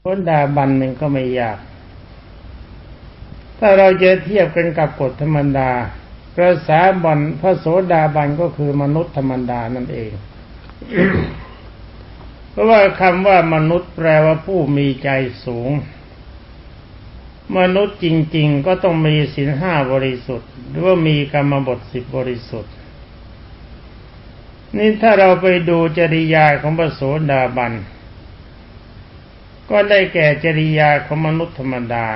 โสดาบันมันก็ไม่ยาก ถ้าเราจะเทียบกันกับกฎธรรมดาพระสาบันพระโสดาบันก็คือมนุษย์ธรรมดานั่นเอง เพราะว่าคำว่ามนุษย์แปลว่าผู้มีใจสูง มนุษย์จริง ๆ ก็ต้องมีศีลห้าบริสุทธิ์ หรือว่ามีกรรมบทสิบบริสุทธิ์ นี่ถ้าเราไปดูจริยาของพระโสดาบัน ก็ได้แก่จริยาของมนุษย์ธรรมดา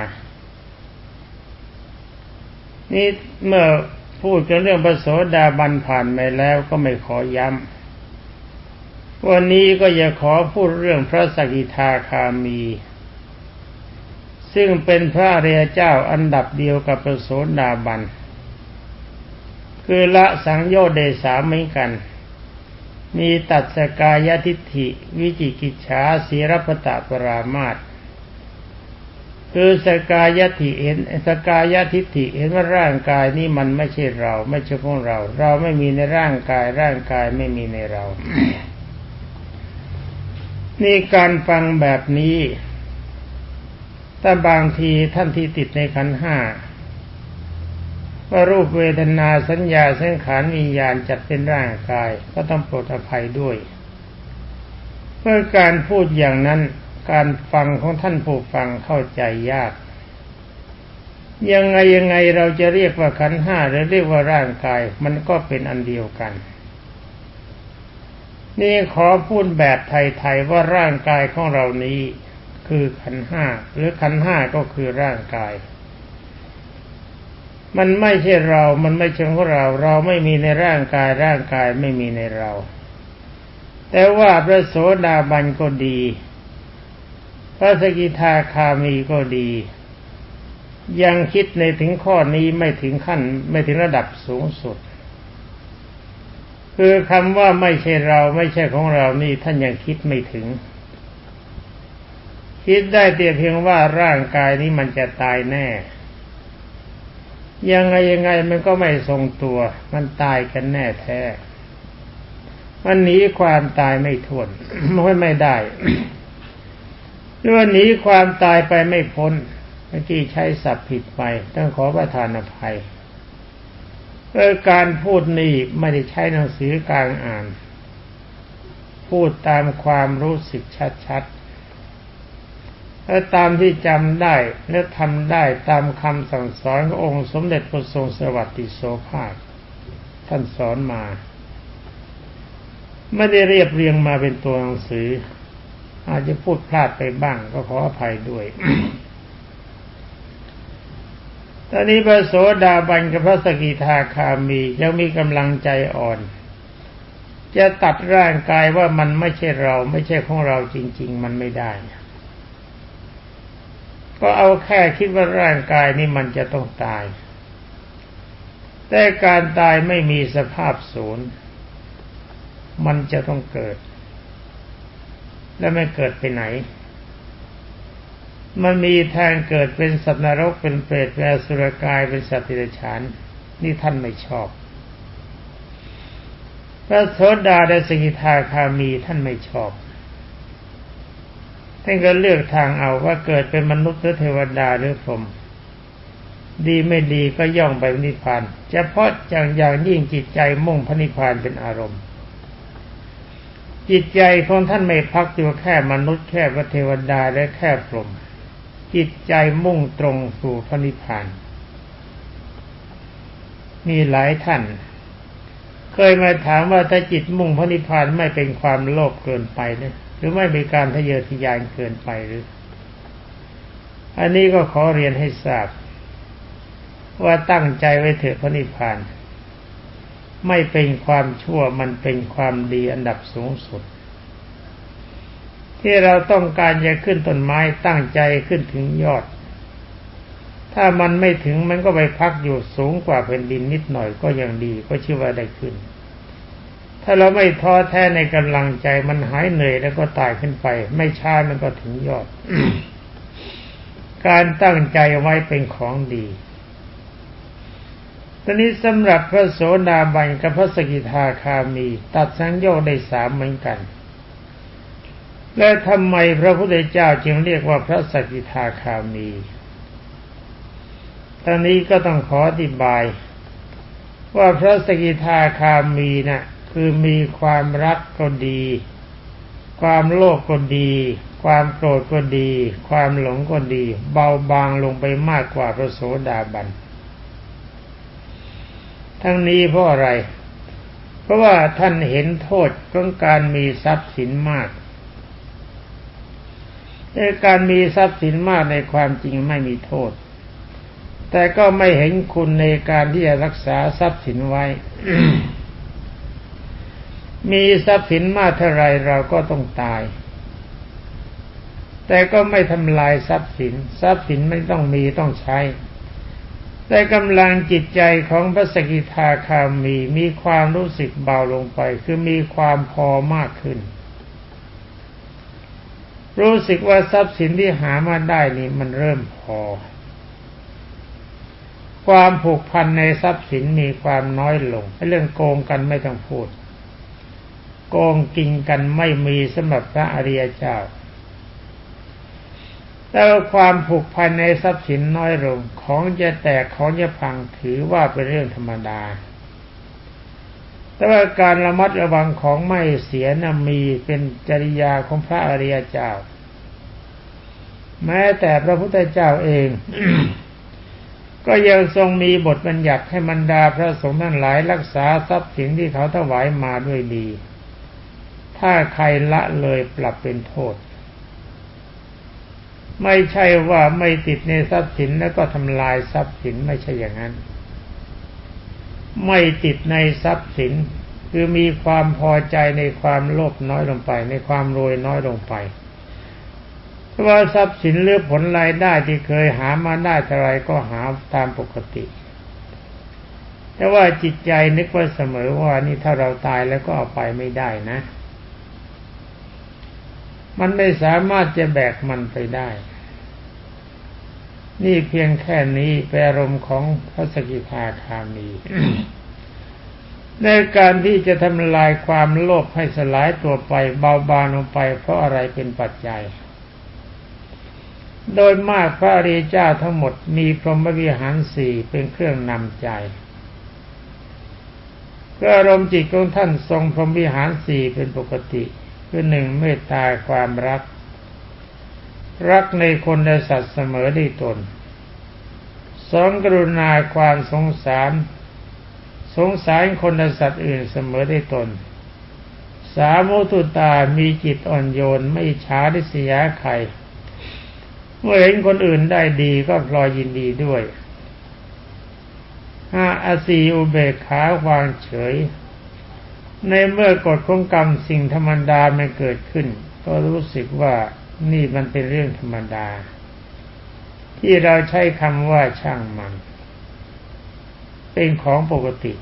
นี่เมื่อพูดกันเรื่องพระโสดาบันผ่านไปแล้วก็ไม่ขอย้ำ วันนี้ก็จะขอพูดเรื่องพระสกิทาคามี ซึ่งเป็นพระเรียเจ้าอันดับเดียวกับพระโสดาบัน คือละสังโยชน์ได้สามเหมือนกัน มีตัดสกายทิฏฐิ วิจิกิจฉาสีรพตะปรามาตคือสกายทิเห็นสกายทิฏฐิเห็นว่าร่างกายนี้มันไม่ใช่เรา ไม่ใช่ของเรา เราไม่มีในร่างกาย ร่างกายไม่มีในเรา นี่การฟังแบบนี้ถ้าบางทีท่านที่ติดในขันห้า ว่ารูปเวทนาสัญญาสังขารวิญญาณจัดเป็นร่างกาย ก็ต้องโปรดอภัยด้วย เมื่อการพูดอย่างนั้นการฟังของท่านผู้ฟังเข้าใจยาก ยังไงยังไงเราจะเรียกว่าขันห้าหรือเรียกว่าร่างกาย มันก็เป็นอันเดียวกัน นี่ขอพูดแบบไทยๆว่าร่างกายของเรานี้ คือขันห้าหรือขันห้าก็คือร่างกาย มันไม่ใช่เรา มันไม่ใช่ของเรา เราไม่มีในร่างกาย ร่างกายไม่มีในเรา แต่ว่าพระโสดาบันก็ดี พระสกิทาคามีก็ดี ยังคิดในถึงข้อนี้ไม่ถึงขั้น ไม่ถึงระดับสูงสุด คือคำว่าไม่ใช่เราไม่ใช่ของเรานี่ท่านยังคิดไม่ถึง คิดได้แต่เพียงว่าร่างกายนี้มันจะตายแน่ ยังไงยังไงมันก็ไม่ทรงตัว มันตายกันแน่แท้ มันหนีความตายไม่ทนไม่ไม่ได้หรือว่าหนีความตายไปไม่พ้น เมื่อกี้ใช้ศัพท์ผิดไป ต้องขอประทานอภัยเออการพูดนี่ไม่ได้ใช้หนังสือกลารอ่าน พูดตามความรู้สึกชัดๆ และตามที่จำได้และทำได้ตามคำสั่งสอนขององค์สมเด็จพระทรงสวัสดิโสภาคท่านสอนมา ไม่ได้เรียบเรียงมาเป็นตัวหนังสือ อาจจะพูดพลาดไปบ้างก็ขออภัยด้วยตอนนี้พระโสดาบันกับพระสกิทาคามียังมีกำลังใจอ่อน จะตัดร่างกายว่ามันไม่ใช่เราไม่ใช่ของเราจริง ๆ มันไม่ได้ ก็เอาแค่คิดว่าร่างกายนี้มันจะต้องตาย แต่การตายไม่มีสภาพศูนย์ มันจะต้องเกิด และไม่เกิดไปไหน มันมีทางเกิดเป็นสัตว์นรกเป็นเปรตเป็นสุรกายเป็นสัตว์ติรฉานนี่ท่านไม่ชอบพระโสดาและสกิทาคามีท่านไม่ชอบ ท่านก็เลือกทางเอาว่าเกิดเป็นมนุษย์หรือเทวดาหรือพรหมดีไม่ดีก็ย่องไปนิพพานเฉพาะอย่างอย่างยิ่งจิตใจมุ่งพระนิพพานเป็นอารมณ์ จิตใจของท่านไม่พักอยู่แค่มนุษย์แค่พระเทวดาและแค่พรหมจิตใจมุ่งตรงสู่พระนิพพาน มีหลายท่าน เคยมาถามว่าถ้าจิตมุ่งพระนิพพานไม่เป็นความโลภเกินไปเนี่ย รือไม่มีการทะเยอทะยานเกินไปหรือ อันนี้ก็ขอเรียนให้ทราบ ว่าตั้งใจไว้เถอะพระนิพพาน ไม่เป็นความชั่วมันเป็นความดีอันดับสูงสุด ที่เราต้องการจะขึ้นต้นไม้ตั้งใจขึ้นถึงยอด ถ้ามันไม่ถึงมันก็ไปพักอยู่สูงกว่าแผ่นดินนิดหน่อยก็ยังดีก็ชื่อว่าได้ขึ้น ถ้าเราไม่ท้อแท้ในกำลังใจมันหายเหนื่อยแล้วก็ตายขึ้นไป ไม่ช้ามันก็ถึงยอด การตั้งใจไว้เป็นของดีตอนนี้สำหรับพระโสดาบันกับพระสกิทาคามี ตัดสังโยชน์ได้สามเหมือนกัน และทำไมพระพุทธเจ้าจึงเรียกว่าพระสกิทาคามีตอนนี้ก็ต้องขออธิบาย ว่าพระสกิทาคามีนะ่ะ คือมีความรักก็ดี ความโลภก็ดี ความโกรธก็ดี ความหลงก็ดี เบาบางลงไปมากกว่าพระโสดาบัน ทั้งนี้เพราะอะไร เพราะว่าท่านเห็นโทษของการมีทรัพย์สินมากในการมีทรัพย์สินมากในความจริงไม่มีโทษ แต่ก็ไม่เห็นคุณในการที่จะรักษาทรัพย์สินไว้ มีทรัพย์สินมากเท่าไรเราก็ต้องตาย แต่ก็ไม่ทำลายทรัพย์สิน ทรัพย์สินไม่ต้องมีต้องใช้ แต่กำลังจิตใจของพระสกิทาคามีมีความรู้สึกเบาลงไป คือมีความพอมากขึ้น รู้สึกว่าทรัพย์สินที่หามาได้นี่มันเริ่มพอ ความผูกพันในทรัพย์สินมีความน้อยลงเรื่องโกงกันไม่ต้องพูด โกงกินกันไม่มีสำหรับพระอริยเจ้าแต่ความผูกพันในทรัพย์สินน้อยลงของจะแตกของจะพังถือว่าเป็นเรื่องธรรมดา แต่ว่าการระมัดระวังของไม่เสียนะมีเป็นจริยาของพระอริยเจ้า แม้แต่พระพุทธเจ้าเอง ก็ยังทรงมีบทบัญญัติให้บรรดาพระสงฆ์ทั้งหลายรักษาทรัพย์สินที่เขาถวายมาด้วยดี ถ้าใครละเลยปรับเป็นโทษ ไม่ใช่ว่าไม่ติดในทรัพย์สินแล้วก็ทำลายทรัพย์สินไม่ใช่อย่างนั้น ไม่ติดในทรัพย์สินคือมีความพอใจในความโลภน้อยลงไป ในความรวยน้อยลงไปเพราะว่าทรัพย์สินหรือผลรายได้ที่เคยหามาได้เท่าไรก็หาตามปกติ แต่ว่าจิตใจนึกว่าเสมอว่านี่ถ้าเราตายแล้วก็เอาไปไม่ได้นะ มันไม่สามารถจะแบกมันไปได้ นี่เพียงแค่นี้เป็นอารมณ์ของพระสกิทาคามี ในการที่จะทำลายความโลภให้สลายตัวไปเบาบางลงไป เพราะอะไรเป็นปัจจัย โดยมากพระอริยเจ้าทั้งหมดมีพรหมวิหารสี่เป็นเครื่องนำใจก็อารมณ์จิตของท่านทรงพรหมวิหารสี่เป็นปกติ คือหนึ่งเมตตาความรัก รักในคนและสัตว์เสมอได้ตนสองกรุณาความสงสารสงสารคนและสัตว์อื่นเสมอได้ตน สามุตุตามีจิตอ่อนโยนไม่ช้าดิสยาใคร เมื่อเห็นคนอื่นได้ดีก็พลอยยินดีด้วยห้าอาศีอุเบกขาวางเฉย ในเมื่อกฎของกรรมสิ่งธรรมดาไม่เกิดขึ้น ก็รู้สึกว่านี่มันเป็นเรื่องธรรมดา ที่เราใช้คำว่าช่างมัน เป็นของปกติ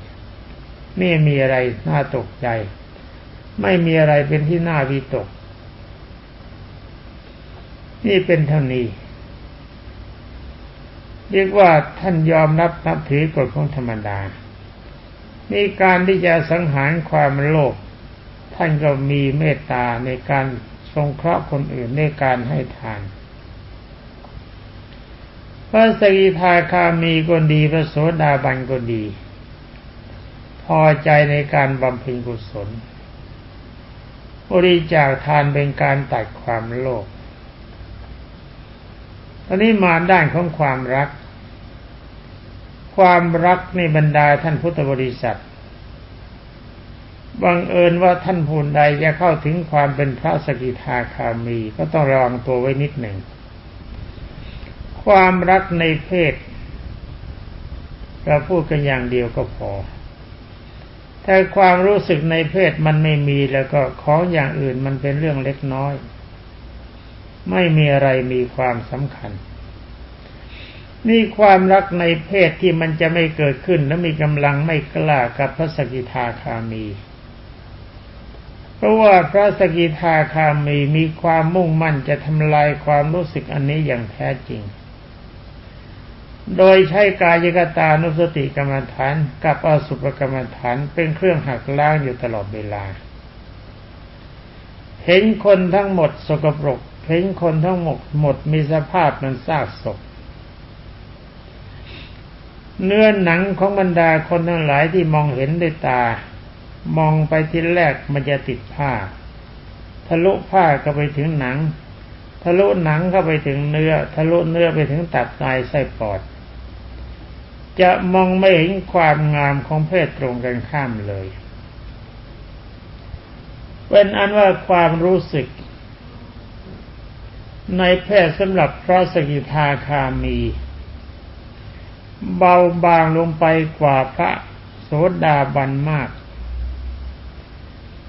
ไม่มีอะไรน่าตกใจ ไม่มีอะไรเป็นที่น่าวิตก นี่เป็นเท่านี้เรียกว่าท่านยอมรับนับถือกฎของธรรมดา นี่การที่จะสังหารความโลภท่านก็มีเมตตาในการสงเคราะห์คนอื่นในการให้ทานพระสกิทาคามีก็ดีพระโสดาบันก็ดี พอใจในการบำเพ็ญกุศลบริจาคทานเป็นการตัดความโลภตอนนี้มาด้านของความรัก ความรักในบรรดาท่านพุทธบริษัทบังเอิญว่าท่านผู้ใดจะเข้าถึงความเป็นพระสกิทาคามี ก็ต้องระวังตัวไว้นิดหนึ่ง ความรักในเพศ เราพูดกันอย่างเดียวก็พอ ถ้าความรู้สึกในเพศมันไม่มีแล้วก็ของอย่างอื่นมันเป็นเรื่องเล็กน้อย ไม่มีอะไรมีความสำคัญ นี่ความรักในเพศที่มันจะไม่เกิดขึ้น และมีกำลังไม่กล้ากับพระสกิทาคามี เพราะว่าพระสกิทาคามีมีความมุ่งมั่นจะทำลายความรู้สึกอันนี้อย่างแท้จริง โดยใช้กายกตานุสติกรรมฐานกับอสุภกรรมฐานเป็นเครื่องหักล้างอยู่ตลอดเวลา เห็นคนทั้งหมดสกปรก เห็นคนทั้งหมดหมดมีสภาพมันซากศพ เนื้อหนังของบรรดาคนทั้งหลายที่มองเห็นด้วยตา มองไปทีแรกมันจะติดผ้า ทะลุผ้าก็ไปถึงหนัง ทะลุหนังเข้าไปถึงเนื้อ ทะลุเนื้อไปถึงตับไตไส้ปอด จะมองไม่เห็นความงามของเพศตรงกันข้ามเลยเป็นอันว่าความรู้สึก ในเพศสำหรับพระสกิทาคามี เบาบางลงไปกว่าพระโสดาบันมาก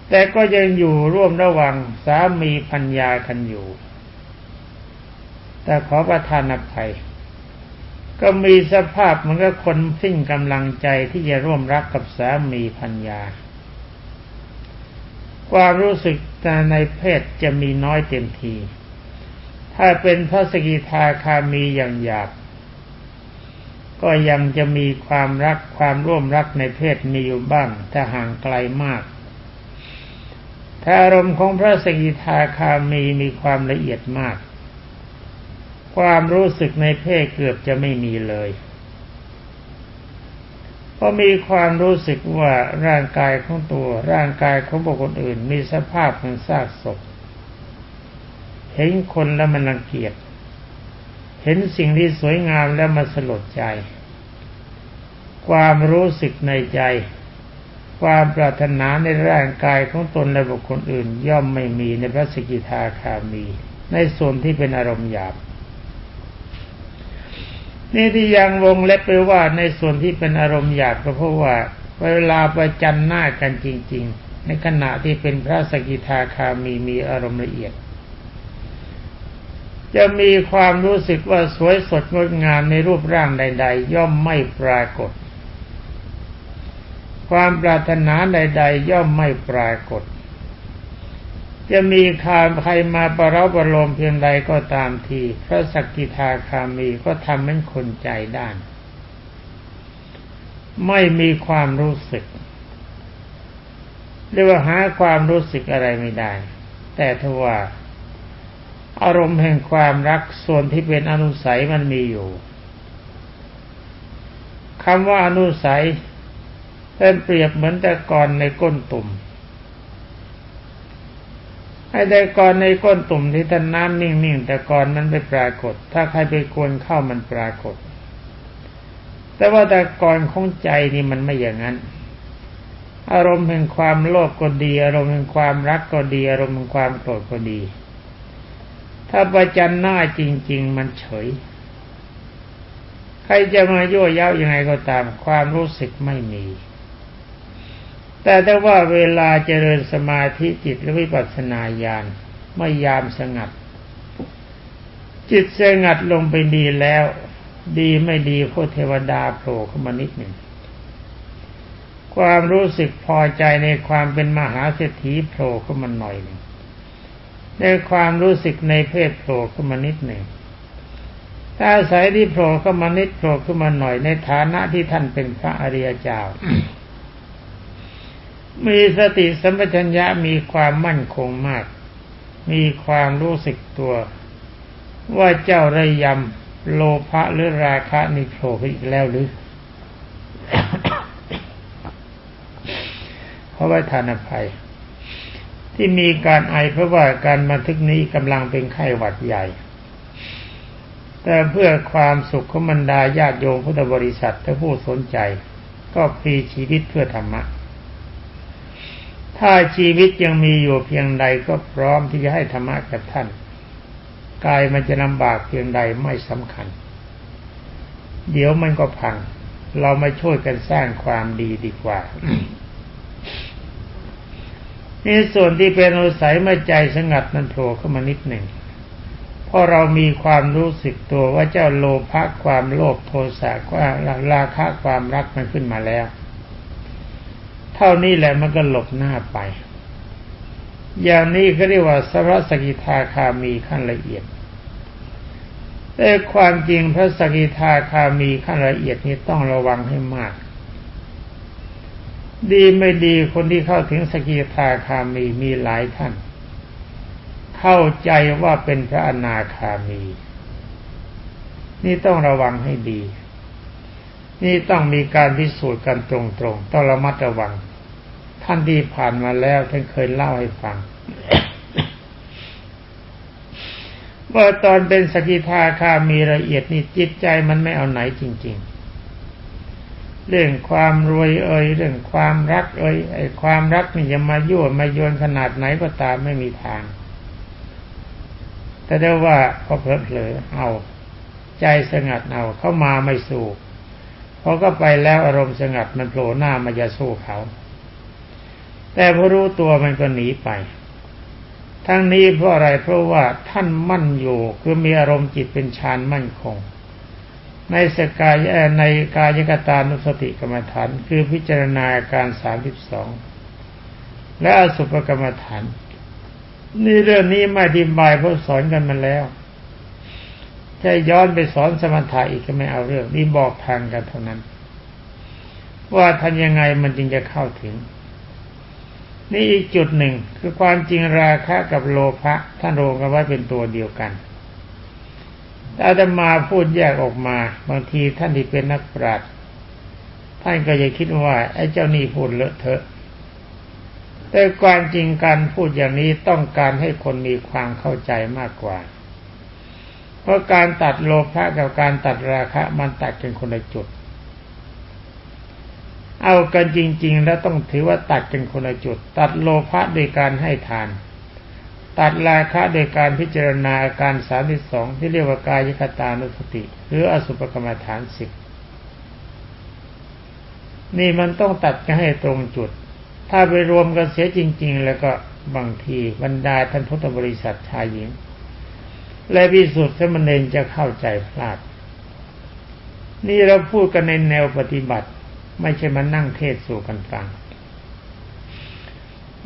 แต่ก็ยังอยู่ร่วมระหว่างสามีพัญญากันอยู่ แต่ขอประทานอภัย ก็มีสภาพเหมือนกับคนสิ้นกำลังใจที่จะร่วมรักกับสามีพัญญา ความรู้สึกในเพศจะมีน้อยเต็มที ถ้าเป็นพระสกิทาคามีอย่างหยาบ ก็ยังจะมีความรักความร่วมรักในเพศมีอยู่บ้างแต่ห่างไกลมาก ถ้าอารมณ์ของพระสกิทาคามีมีความละเอียดมาก ความรู้สึกในเพศเกือบจะไม่มีเลยก็มีความรู้สึกว่าร่างกายของตัวร่างกายของบุคคลอื่น มีสภาพเหมือนซากศพ เห็นคนแล้วมันรังเกียจเห็นสิ่งที่สวยงามแล้วมันสลดใจ ความรู้สึกในใจ ความปรารถนาในร่างกายของตนและบุคคลอื่น ย่อมไม่มีในพระสกิทาคามี ในส่วนที่เป็นอารมณ์หยาบนี่ที่ยังวงเล็บไปว่าในส่วนที่เป็นอารมณ์หยาบก็เพราะว่าเวลาประจันหน้ากันจริง ๆ ในขณะที่เป็นพระสกิทาคามีมีอารมณ์ละเอียด จะมีความรู้สึกว่าสวยสดงดงามในรูปร่างใด ๆ ย่อมไม่ปรากฏ ความปรารถนาใด ๆ ย่อมไม่ปรากฏ จะมีคามใครมาประเราประโลมเพียงใดก็ตามทีพระสกิทาคามีก็ทำให้คนใจด้าน ไม่มีความรู้สึกเรียกว่าหาความรู้สึกอะไรไม่ได้ แต่ทว่า อารมณ์แห่งความรักส่วนที่เป็นอนุสัยมันมีอยู่คำว่าอนุสัย เป็นเปรียบเหมือนแต่ก่อนในก้นตุ่มไอ้แต่ก่อนในก้นตุ่มที่ท่านน้ำนิ่งๆแต่ก่อนมันไม่ปรากฏ ถ้าใครไปกวนเข้ามันปรากฏ แต่ว่าแต่ก่อนของใจนี่มันไม่อย่างนั้น อารมณ์แห่งความโลภก็ดี อารมณ์แห่งความรักก็ดี อารมณ์แห่งความโกรธก็ดี ถ้าประจันหน้าจริง ๆ มันเฉยใครจะมายั่วย้ายังไงก็ตามความรู้สึกไม่มี แต่ถ้าว่าเวลาเจริญสมาธิจิตและวิปัสสนาญาณไม่ยามสงัด จิตสงัดลงไปดีแล้ว ดีไม่ดีพวกเทวดาโผล่เข้ามานิดหนึ่งความรู้สึกพอใจในความเป็นมหาเศรษฐีโผล่เข้ามาหน่อยหนึ่งในความรู้สึกในเพศโผล่เข้ามานิดหนึ่งถ้าอาศัยที่โผล่เข้ามานิดโผล่ขึ้นมาหน่อยในฐานะที่ท่านเป็นพระอริยเจ้า มีสติสัมปชัญญะมีความมั่นคงมาก มีความรู้สึกตัว ว่าเจ้าระยำโลภะหรือราคะนี่โผล่ขึ้นอีกแล้วหรือเพราะว่าทานอภัย ที่มีการไอเพราะว่าการบันทึกนี้กำลังเป็นไข้หวัดใหญ่ แต่เพื่อความสุขของบรรดาญาติโยมพุทธบริษัทและผู้สนใจ ก็พลีชีวิตเพื่อธรรมะ ถ้าชีวิตยังมีอยู่เพียงใดก็พร้อมที่จะให้ธรรมะกับท่านกายมันจะลำบากเพียงใดไม่สำคัญ เดี๋ยวมันก็พัง เรามาช่วยกันสร้างความดีดีกว่านี่ส่วนที่เป็นอุสัยมาใจสงัดนั้นโผล่เข้ามานิดหนึ่งเพราะเรามีความรู้สึกตัวว่าเจ้าโลภะความโลภโทสะความราคะความรักมันขึ้นมาแล้ว ท่านี้แหละมันก็หลบหน้าไป อย่างนี้เขาเรียกว่าสระสกิทาคามีขั้นละเอียดแต่ความจริงพระสกิทาคามีขั้นละเอียดนี้ต้องระวังให้มาก ดีไม่ดีคนที่เข้าถึงสกิทาคามีมีหลายท่าน เข้าใจว่าเป็นพระอนาคามี นี่ต้องระวังให้ดี นี่ต้องมีการพิสูจน์กันตรงๆ ต้องระมัดระวัง ท่านที่ผ่านมาแล้วท่านเคยเล่าให้ฟังว่าตอนเป็นสกิทาคามีละเอียดนี่จิตใจมันไม่เอาไหนจริง ๆ เรื่องความรวยเอ่ยเรื่องความรัก เอ่ยไอ้ความรักนี่จะมายั่วมาโยนขนาดไหนก็ตามไม่มีทาง แต่ได้ว่าพอเพลิดเผลอเอา ใจสงัดเอาเข้ามาไม่สู้พอก็ไปแล้วอารมณ์สงัดมันโผล่หน้ามาจะสู้เขา แต่พอรู้ตัวมันก็หนีไป ทั้งนี้เพราะอะไรเพราะว่าท่านมั่นอยู่คือมีอารมณ์จิตเป็นฌานมั่นคง ในสกายในกายกตานุสติกรรมฐาน คือพิจารณาการสามสิบสองและอสุภกรรมฐาน นี่เรื่องนี้ไม่อธิบายเพราะสอนกันมาแล้วจะย้อนไปสอนสมถะอีกก็ไม่เอาเรื่อง นี่บอกทางกันเท่านั้น ว่าทำยังไงมันจึงจะเข้าถึง นี่อีกจุดหนึ่งคือความจริงราคะกับโลภะท่านโรงกันไว้เป็นตัวเดียวกันถ้าจะมาพูดแยกออกมา บางทีท่านที่เป็นนักปราชญ์ท่านก็จะคิดว่าไอ้เจ้านี่พูดเลอะเทอะ แต่ความจริงการพูดอย่างนี้ต้องการให้คนมีความเข้าใจมากกว่า เพราะการตัดโลภะกับการตัดราคะมันตัดกันคนละจุด เอากันจริง ๆ แล้วต้องถือว่าตัดกันคนละจุด ตัดโลภะโดยการให้ทาน ตัดราคะโดยการพิจารณาอาการสามที่สองที่เรียกว่ากายคตานุสติ หรืออสุภกรรมฐานสิบนี่มันต้องตัดกันให้ตรงจุด ถ้าไปรวมกันเสียจริง ๆ แล้วก็บางทีบรรดาท่านพุทธบริษัทชายหญิง และพิสุทธิ์สมณเณรจะเข้าใจพลาด นี่เราพูดกันในแนวปฏิบัติ ไม่ใช่มานั่งเทศสู่กันฟัง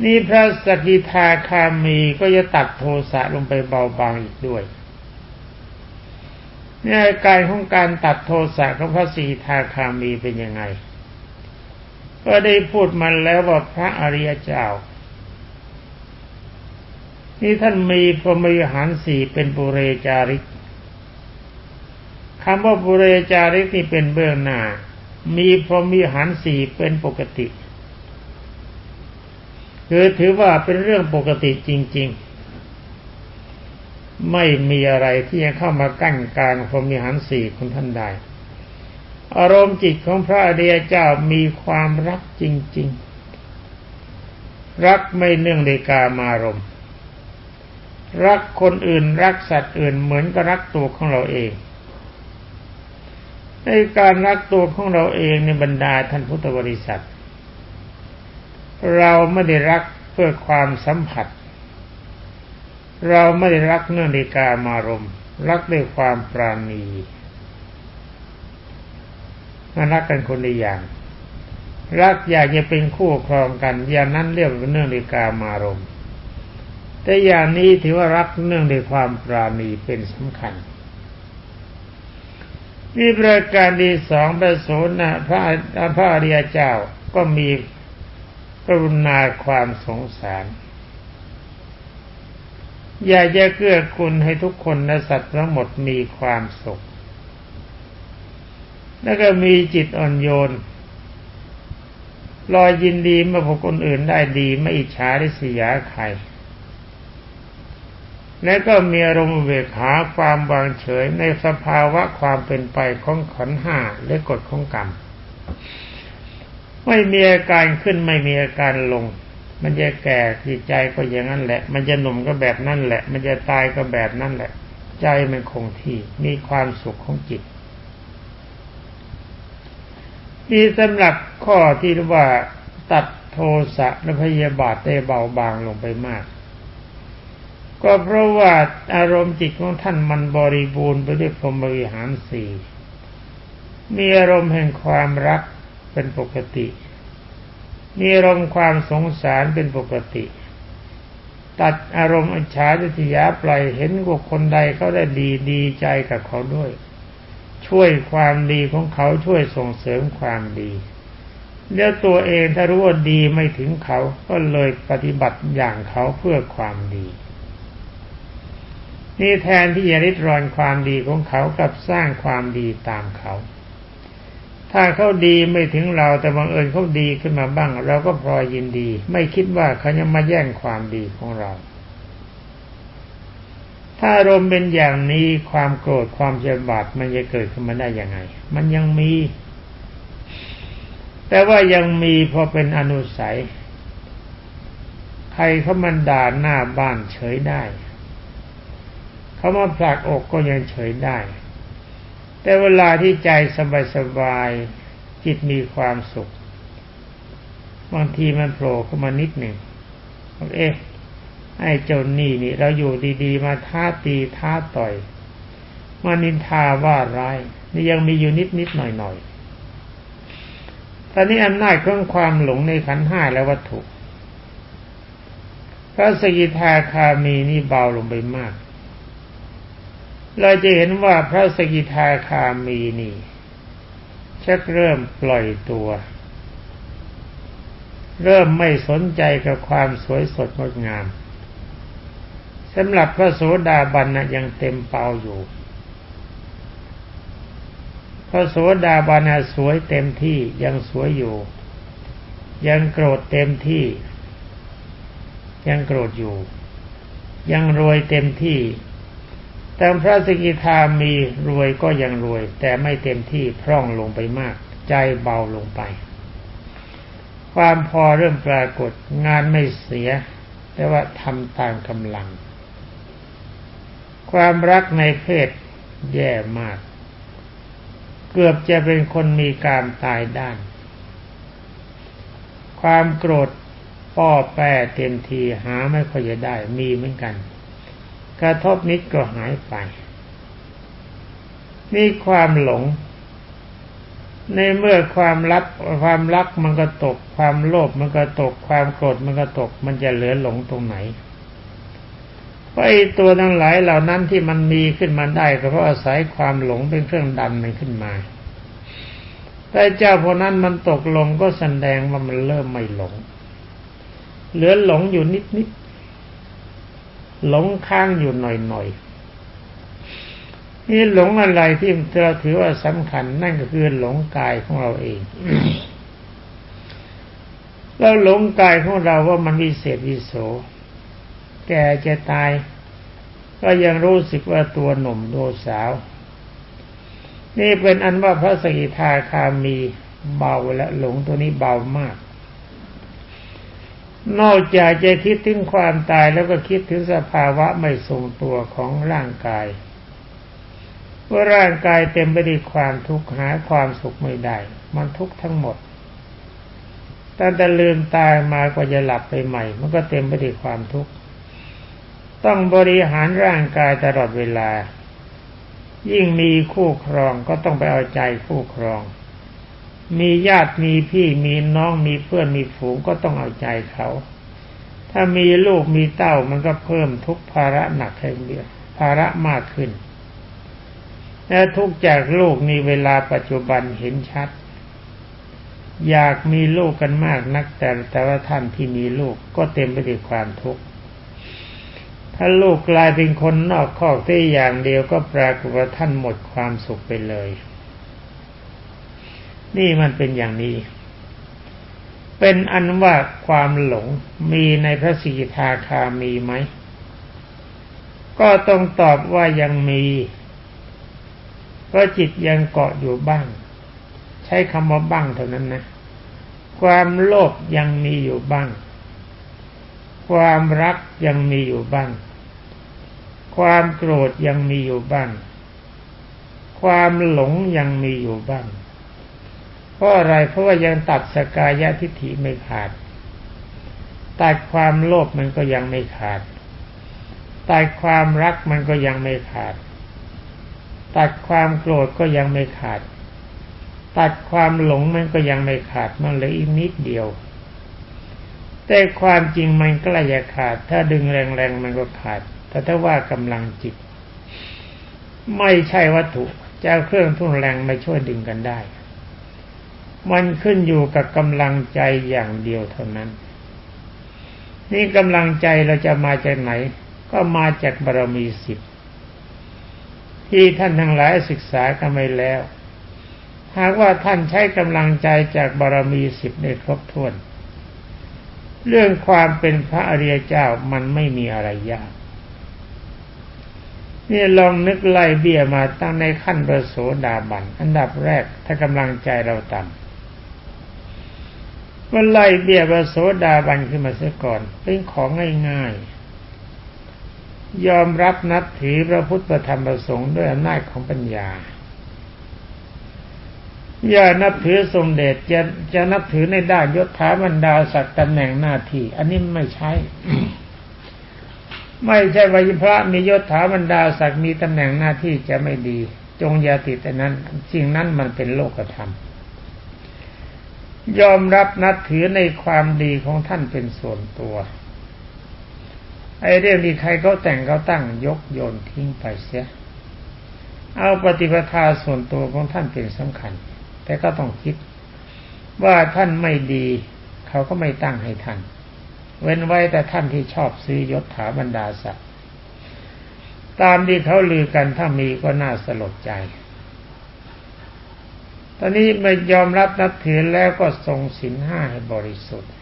นี่พระสกิทาคามีก็จะตัดโทสะลงไปเบาบางอีกด้วยเนี่อการของการตัดโทสะของพระสีทาคามีเป็นยังไง ก็ได้พูดมาแล้วว่าพระอริยเจ้า นี่ท่านมีพรหมิหารสี่เป็นปุเรจาริกคำว่าปุเรจาริกนี่เป็นเบื้องหน้า มีพรหมีหันสี่เป็นปกติ คือถือว่าเป็นเรื่องปกติจริง ๆ ไม่มีอะไรที่จะเข้ามากั้นกลางพรหมีหันสี่ของท่านได้ อารมณ์จิตของพระอริยเจ้ามีความรักจริง ๆ รักไม่เนื่องในกามารมณ์รักคนอื่นรักสัตว์อื่นเหมือนกับรักตัวของเราเอง ในการรักตัวของเราเองในบรรดาท่านพุทธบริษัท เราไม่ได้รักเพื่อความสัมผัส เราไม่ได้รักเนื่องในกามารมรักด้วยความปราณีมันรักกันคนละอย่าง รักอยากจะเป็นคู่ครองกัน อย่างนั้นเรียกว่าเนื่องในกามารมแต่อย่างนี้ถือว่ารักเนื่องในความปราณีเป็นสำคัญ นี่ประการที่สองพระโสนะพระพระอริยเจ้าก็มีกรุณาความสงสาร อยากจะเกื้อกูลให้ทุกคนและสัตว์ทั้งหมดมีความสุข แล้วก็มีจิตอ่อนโยนรอยยินดีเมื่อพคนอื่นได้ดีไม่อิจฉาริษยาใคร และก็มีอารมณ์เวขาความวางเฉยในสภาวะความเป็นไปของขันห้าและกฎของกรรม ไม่มีอาการขึ้นไม่มีอาการลง มันจะแก่จิตใจก็อย่างนั้นแหละ มันจะหนุ่มก็แบบนั้นแหละ มันจะตายก็แบบนั้นแหละ ใจมันคงที่มีความสุขของจิตนี่สำหรับข้อที่ว่าตัดโทสะและพยาบาทได้เบาบางลงไปมาก ก็เพราะว่าอารมณ์จิตของท่านมันบริบูรณ์ไปด้วยพรหมวิหารสี่มีอารมณ์แห่งความรักเป็นปกติ มีอารมณ์ความสงสารเป็นปกติ ตัดอารมณ์อัจฉริยะปล่อยเห็นว่าคนใดเขาได้ดีดีใจกับเขาด้วย ช่วยความดีของเขาช่วยส่งเสริมความดีแล้วตัวเองถ้ารู้ว่าดีไม่ถึงเขาก็เลยปฏิบัติอย่างเขาเพื่อความดี นี่แทนที่จะริดรอนความดีของเขากับสร้างความดีตามเขา ถ้าเขาดีไม่ถึงเราแต่บังเอิญเขาดีขึ้นมาบ้าง เราก็พลอยยินดี ไม่คิดว่าเขาจะมาแย่งความดีของเรา ถ้าอารมณ์เป็นอย่างนี้ความโกรธความเจ็บบาดมันจะเกิดขึ้นมาได้ยังไง มันยังมี แต่ว่ายังมีพอเป็นอนุสัย ใครเขามันด่าหน้าบ้านเฉยได้ เขามาผลักอกก็ยังเฉยได้ แต่เวลาที่ใจสบายๆจิตมีความสุข บางทีมันโผล่ขึ้นมานิดหนึ่งบอกเอ๊ะไอ้เจ้านี่นี่ เราอยู่ดีๆ มาท้าตีท้าต่อย มานินทาว่าร้าย นี่ยังมีอยู่นิดนิดหน่อยหน่อยตอนนี้อำนาจของความหลงในขันห้าและวัตถุ พระสกิทาคามีนี่เบาลงไปมาก เราจะเห็นว่าพระสกิทาคามีนี่ชักเริ่มปล่อยตัว เริ่มไม่สนใจกับความสวยสดงดงามสำหรับพระโสดาบันนะยังเต็มเป่าอยู่ พระโสดาบันสวยเต็มที่ยังสวยอยู่ ยังโกรธเต็มที่ ยังโกรธอยู่ ยังรวยเต็มที่ แต่พระสกิทามีรวยก็ยังรวย แต่ไม่เต็มที่พร่องลงไปมาก ใจเบาลงไป ความพอเริ่มปรากฏงานไม่เสีย แต่ว่าทำตามกำลัง ความรักในเพศแย่มาก เกือบจะเป็นคนมีการตายด้าน ความโกรธป้อแปรเต็มทีหาไม่ค่อยจะได้มีเหมือนกัน กระทบนิดก็หายไป นี่ความหลง ในเมื่อความรักความรักมันก็ตก ความโลภมันก็ตก ความโกรธมันก็ตก มันจะเหลือหลงตรงไหนไอ้ตัวทั้งหลายเหล่านั้นที่มันมีขึ้นมาได้ก็เพราะอาศัยความหลงเป็นเครื่องดันมันขึ้นมา แต่เจ้าพวกนั้นมันตกลงก็แสดงว่ามันเริ่มไม่หลง เหลือหลงอยู่นิดนิด หลงค้างอยู่หน่อยๆนี่หลงอะไรที่เราถือว่าสำคัญ นั่นก็คือหลงกายของเราเองเราหลงกายของเราว่ามันวิเศษวิโส แก่จะตาย ก็ยังรู้สึกว่าตัวหนุ่มโดสาว นี่เป็นอันว่าพระสกิทาคามีเบาและหลงตัวนี้เบามาก นอกจากจะคิดถึงความตายแล้วก็คิดถึงสภาวะไม่ทรงตัวของร่างกาย ว่าร่างกายเต็มไปด้วยความทุกข์หาความสุขไม่ได้ มันทุกข์ทั้งหมดตั้งแต่ลืมตายมาก็จะหลับไปใหม่ มันก็เต็มไปด้วยความทุกข์ ต้องบริหารร่างกายตลอดเวลา ยิ่งมีคู่ครองก็ต้องไปเอาใจคู่ครอง มีญาติมีพี่มีน้องมีเพื่อนมีฝูงก็ต้องเอาใจเขา ถ้ามีลูกมีเต้ามันก็เพิ่มทุกภาระหนักให้เดียวภาระมากขึ้น และทุกจากลูกในเวลาปัจจุบันเห็นชัด อยากมีลูกกันมากนักแต่แต่ว่าท่านที่มีลูกก็เต็มไปด้วยความทุกข์ถ้าลูกกลายเป็นคนนอกคอกที่อย่างเดียวก็ปรากฏว่าท่านหมดความสุขไปเลย นี่มันเป็นอย่างนี้ เป็นอันว่าความหลงมีในพระสีทาคามีไหม ก็ต้องตอบว่ายังมีเพราะจิตยังเกาะอยู่บ้าง ใช้คำว่าบ้างเท่านั้นนะ ความโลภยังมีอยู่บ้าง ความรักยังมีอยู่บ้าง ความโกรธยังมีอยู่บ้าง ความหลงยังมีอยู่บ้าง เพราะอะไรเพราะว่ายังตัดสกายะทิฏฐิไม่ขาดตัดความโลภมันก็ยังไม่ขาดตัดความรักมันก็ยังไม่ขาด ตัดความโกรธก็ยังไม่ขาด ตัดความหลงมันก็ยังไม่ขาดมันเหลืออีกนิดเดียว แต่ความจริงมันก็จะขาด ถ้าดึงแรงๆมันก็ขาด แต่ถ้าว่ากำลังจิต ไม่ใช่วัตถุจะเครื่องทุ่นแรงไม่ช่วยดึงกันได้ มันขึ้นอยู่กับกำลังใจอย่างเดียวเท่านั้น นี่กำลังใจเราจะมาจากไหน ก็มาจากบารมีสิบที่ท่านทั้งหลายศึกษากันไปแล้ว หากว่าท่านใช้กำลังใจจากบารมีสิบได้ครบถ้วน เรื่องความเป็นพระอริยเจ้ามันไม่มีอะไรยากนี่ลองนึกไล่เบี้ยมาตั้งในขั้นประโสดาบัน อันดับแรกถ้ากำลังใจเราต่ำ ว่าไล่เบี้ยประโสดาบันขึ้นมาเสียก่อน เป็นของง่ายๆ ยอมรับนับถือพระพุทธธรรมประสงค์ด้วยอำนาจของปัญญา อย่านับถือสมเด็จจะจะนับถือในด้านยศถาบรรดาศักดิ์ตำแหน่งหน้าที่ อันนี้ไม่ใช่ไม่ใช่ว่าพระมียศถาบรรดาศักดิ์มีตำแหน่งหน้าที่จะไม่ดี จงอย่าติดแต่นั้นสิ่งนั้นมันเป็นโลกธรรม ยอมรับนับถือในความดีของท่านเป็นส่วนตัว ไอ้เรื่องที่ใครเขาแต่งเขาตั้งยกโยนทิ้งไปเสีย เอาปฏิปทาส่วนตัวของท่านเป็นสำคัญ แต่ก็ต้องคิดว่าท่านไม่ดี เขาก็ไม่ตั้งให้ท่าน เว้นไว้แต่ท่านที่ชอบซื้อยศถาบรรดาศักดิ์ตามที่เขาลือกันถ้ามีก็น่าสลดใจ ตอนนี้ไม่ยอมรับนับถือแล้วก็ทรงศีลห้าให้บริสุทธิ์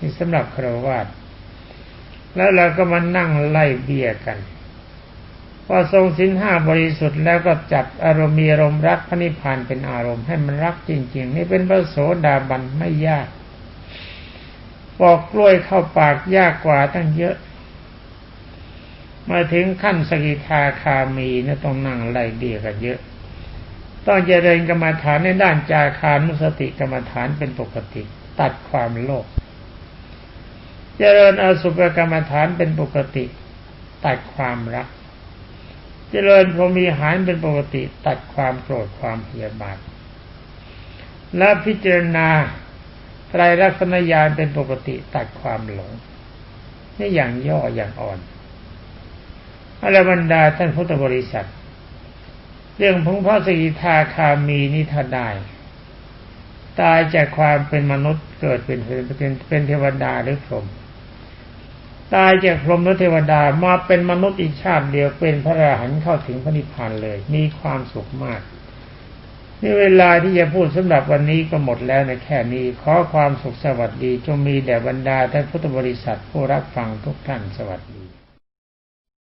นี่สำหรับครวาสแล้วเราก็มานั่งไล่เบี้ยกันพอทรงศีลห้าบริสุทธิ์แล้วก็จับอารมณ์มีอารมณ์รักพระนิพพานเป็นอารมณ์ให้มันรักจริง ๆ นี่เป็นพระโสดาบันไม่ยากปอกกล้วยเข้าปากยากกว่าตั้งเยอะ มาถึงขั้นสกิทาคามีนะต้องนั่งไล่เดียกันเยอะ ต้องเจริญกรรมฐานในด้านจาคานุสติกรรมฐานเป็นปกติ ตัดความโลภเจริญอสุภกรรมฐานเป็นปกติ ตัดความรัก เจริญพรมีหารเป็นปกติ ตัดความโกรธความเพียบาทและพิจารณาไตรลักษณญาณเป็นปกติตัดความหลงนี่อย่างย่ออย่างอ่อนอรบรรดาท่านพุทธบริษัท เรื่องพงพระสกิทาคามีนิทาได้ ตายจากความเป็นมนุษย์เกิดเป็นเป็นเป็นเทวดาหรือพรหมตายจากพรหมหรือเทวดามาเป็นมนุษย์อีกชาติเดียวเป็นพระอรหันต์เข้าถึงพระนิพพานเลย มีความสุขมากนี่เวลาที่จะพูดสำหรับวันนี้ก็หมดแล้วในแค่นี้ ขอความสุขสวัสดีจงมีแด่บรรดาท่านพุทธบริษัทผู้รับฟังทุกท่านสวัสดี